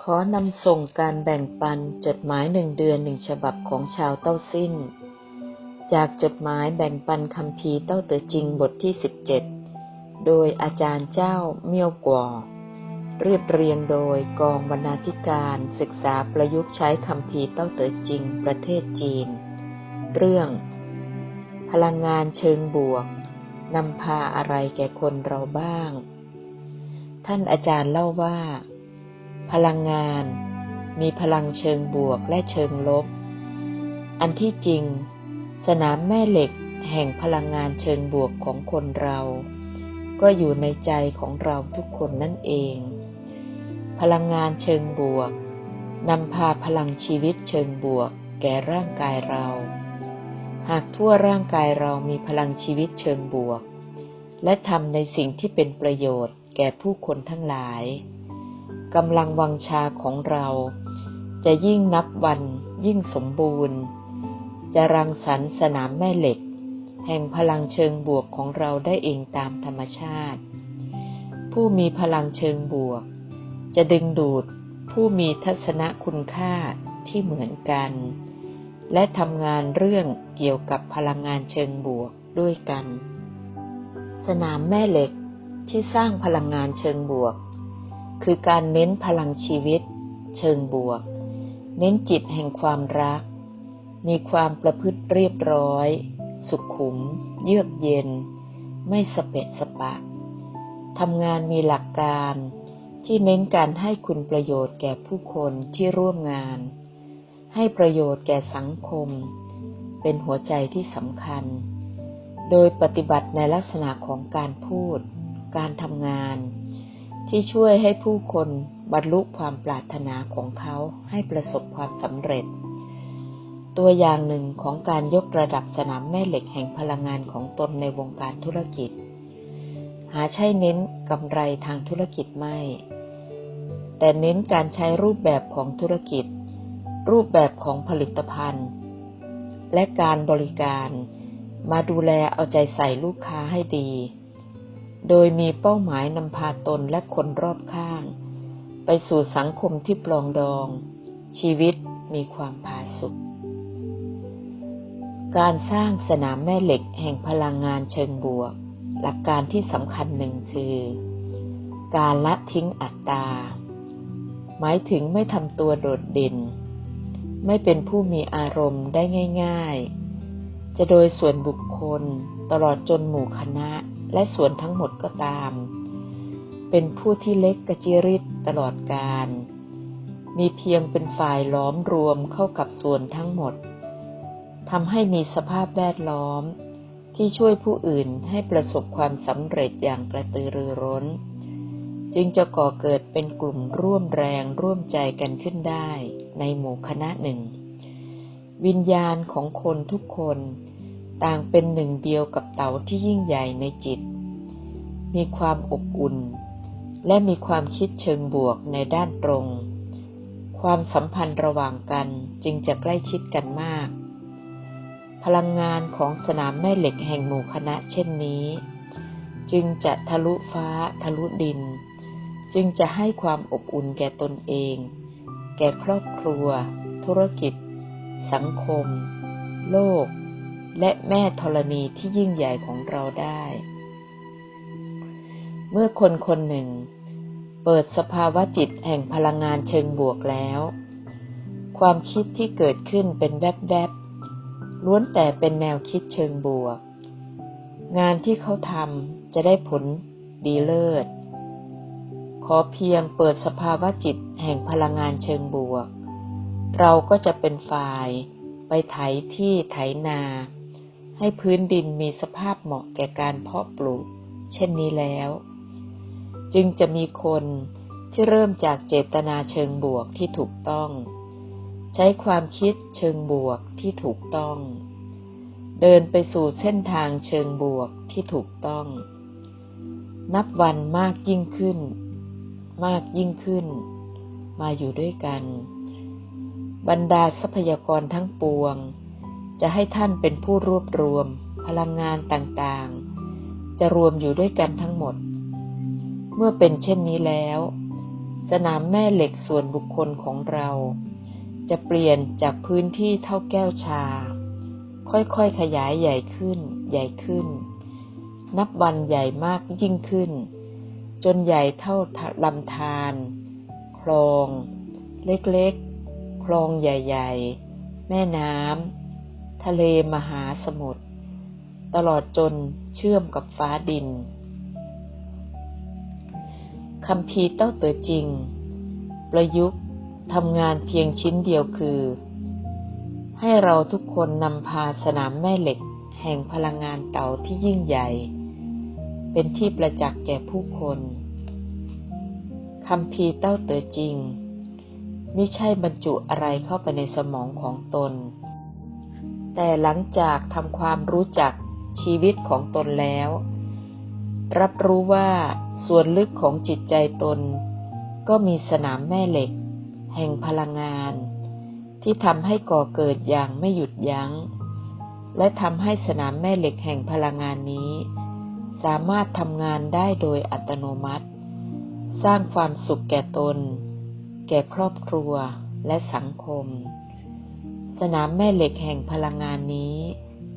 ขอนำส่งการแบ่งปันจดหมายหนึ่งเดือนหนึ่งฉบับของชาวเต้าสิ้น จากจดหมายแบ่งปันคำพีเต้าเตอจริงบทที่สิบเจ็ดโดยอาจารย์เจ้าเมี่ยวกว่าเรียบเรียงโดยกองบรรณาธิการศึกษาประยุกต์ใช้คำพีเต้าเต๋อจริง ประเทศจีน เรื่อง พลังงานเชิงบวกนำพาอะไรแก่คนเราบ้าง ท่านอาจารย์เล่าว่า พลังงาน มีพลังเชิงบวกและเชิงลบ อันที่จริง สนามแม่เหล็กแห่งพลังงานเชิงบวกของคนเรา ก็อยู่ในใจของเราทุกคนนั่นเอง พลังงานเชิงบวกนำพาพลังชีวิตเชิงบวกแก่ร่างกายเรา หากทั่วร่างกายเรามีพลังชีวิตเชิงบวก และทำในสิ่งที่เป็นประโยชน์แก่ผู้คนทั้งหลาย กำลังวังชาของเรา จะยิ่งนับวันยิ่งสมบูรณ์ จะรังสรรค์สนามแม่เหล็ก แห่งพลังเชิงบวกของเราได้เองตามธรรมชาติ ผู้มีพลังเชิงบวก จะดึงดูดผู้มีทัศนคุณค่าที่เหมือนกัน และทำงานเรื่องเกี่ยวกับพลังงานเชิงบวกด้วยกัน สนามแม่เหล็กที่สร้างพลังงานเชิงบวก คือการเน้นพลังชีวิต เชิงบวก เน้นจิตแห่งความรัก มีความประพฤติเรียบร้อย สุขุม เยือกเย็น ไม่สเปะสปะทำงานมีหลักการที่เน้นการให้คุณประโยชน์แก่ผู้คนที่ร่วมงาน ให้ประโยชน์แก่สังคม เป็นหัวใจที่สำคัญ โดยปฏิบัติในลักษณะของการพูด การทำงาน ที่ช่วยให้ผู้คนบรรลุความปรารถนาของเขาให้ประสบความสำเร็จ ตัวอย่างหนึ่งของการยกระดับสนามแม่เหล็กแห่งพลังงานของตนในวงการธุรกิจ หาใช่เน้นกำไรทางธุรกิจไม่ แต่เน้นการใช้รูปแบบของธุรกิจ รูปแบบของผลิตภัณฑ์ และการบริการ มาดูแลเอาใจใส่ลูกค้าให้ดี โดยมีเป้าหมายนำพาตนและคนรอบข้าง ไปสู่สังคมที่ปลองดอง ชีวิตมีความผาสุกการสร้างสนามแม่เหล็กแห่งพลังงานเชิงบวก หลักการที่สำคัญหนึ่งคือ การละทิ้งอัตตา หมายถึงไม่ทำตัวโดดเด่น ไม่เป็นผู้มีอารมณ์ได้ง่าย ๆ จะโดยส่วนบุคคลตลอดจนหมู่คณะ และส่วนทั้งหมดก็ตาม เป็นผู้ที่เล็กกระจิริดตลอดการมีเพียงเป็นฝ่ายล้อมรวมเข้ากับส่วนทั้งหมดทำให้มีสภาพแวดล้อมที่ช่วยผู้อื่นให้ประสบความสำเร็จอย่างกระตือรือร้น จึงจะก่อเกิดเป็นกลุ่มร่วมแรงร่วมใจกันขึ้นได้ในหมู่คณะหนึ่ง วิญญาณของคนทุกคน ต่างเป็นหนึ่งเดียวกับเต่าที่ยิ่งใหญ่ในจิต มีความอบอุ่น และมีความคิดเชิงบวกในด้านตรง ความสัมพันธ์ระหว่างกันจึงจะใกล้ชิดกันมาก พลังงานของสนามแม่เหล็กแห่งหมู่คณะเช่นนี้ จึงจะทะลุฟ้าทะลุดิน จึงจะให้ความอบอุ่นแก่ตนเอง แก่ครอบครัว ธุรกิจ สังคม โลก และแม่ธรณีที่ยิ่งใหญ่ของเราได้ เมื่อคนคนหนึ่ง เปิดสภาวะจิตแห่งพลังงานเชิงบวกแล้ว ความคิดที่เกิดขึ้นเป็นแวบๆล้วนแต่เป็นแนวคิดเชิงบวก งานที่เขาทำจะได้ผลดีเลิศ ขอเพียงเปิดสภาวะจิตแห่งพลังงานเชิงบวก เราก็จะเป็นฝ่ายไปไถที่ไถนา ให้พื้นดินมีสภาพเหมาะแก่การเพาะปลูก เช่นนี้แล้ว จึงจะมีคนที่เริ่มจากเจตนาเชิงบวกที่ถูกต้อง ใช้ความคิดเชิงบวกที่ถูกต้อง เดินไปสู่เส้นทางเชิงบวกที่ถูกต้อง นับวันมากยิ่งขึ้น มากยิ่งขึ้น มาอยู่ด้วยกัน บรรดาทรัพยากรทั้งปวง จะให้ท่านเป็นผู้รวบรวม พลังงานต่างๆ จะรวมอยู่ด้วยกันทั้งหมด เมื่อเป็นเช่นนี้แล้ว สนามแม่เหล็กส่วนบุคคลของเรา จะเปลี่ยนจากพื้นที่เท่าแก้วชา ค่อยๆขยายใหญ่ขึ้น ใหญ่ขึ้น นับวันใหญ่มากยิ่งขึ้น จนใหญ่เท่าลำธารคลอง เล็กๆ คลองใหญ่ ๆ แม่น้ำ ทะเลมหาสมุทรตลอดจนเชื่อมกับฟ้าดินคำพีเต้าเต๋อจริง ประยุกต์ทำงานเพียงชิ้นเดียวคือ ให้เราทุกคนนำพาสนามแม่เหล็ก แห่งพลังงานเต่าที่ยิ่งใหญ่ เป็นที่ประจักษ์แก่ผู้คนคำพีเต้าเต๋อจริง ไม่ใช่บรรจุอะไรเข้าไปในสมองของตน แต่หลังจากทำความรู้จักชีวิตของตนแล้ว รับรู้ว่าส่วนลึกของจิตใจตน ก็มีสนามแม่เหล็ก แห่งพลังงาน ที่ทำให้ก่อเกิดอย่างไม่หยุดยัง้ง และทำให้สนามแม่เหล็กแห่งพลังงานนี้ สามารถทำงานได้โดยอัตโนมัติ สร้างความสุขแก่ตน แก่ครอบครัวและสังคม สนามแม่เหล็กแห่งพลังงานนี้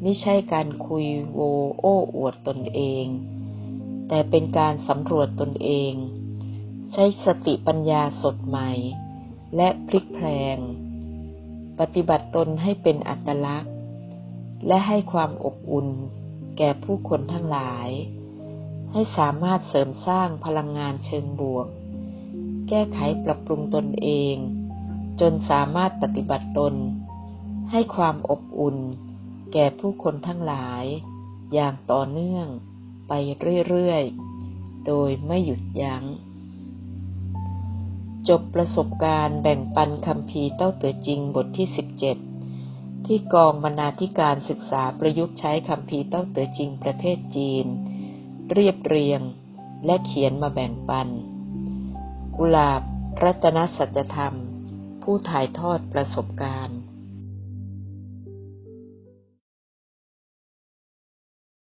ไม่ใช่การคุยโวโอ้อวดตนเอง แต่เป็นการสำรวจตนเอง ใช้สติปัญญาสดใหม่ และพลิกแพลง ปฏิบัติตนให้เป็นอัตลักษณ์ และให้ความอบอุ่น แก่ผู้คนทั้งหลาย ให้สามารถเสริมสร้างพลังงานเชิงบวก แก้ไขปรับปรุงตนเอง จนสามารถปฏิบัติตน ให้ความอบอุ่น แก่ผู้คนทั้งหลาย อย่างต่อเนื่องไปเรื่อยๆ โดยไม่หยุดยัง้ง จบประสบการณ์แบ่งปันคำพีเต้าเตือจริงบทที่สิบเจ็ดที่กองบรรณาธิการศึกษาประยุกต์ใช้คำพีเต้าเตือจริงประเทศจีน เรียบเรียงและเขียนมาแบ่งปัน กุลาบรัตนสัจธรรม ผู้ถ่ายทอดประสบการณ์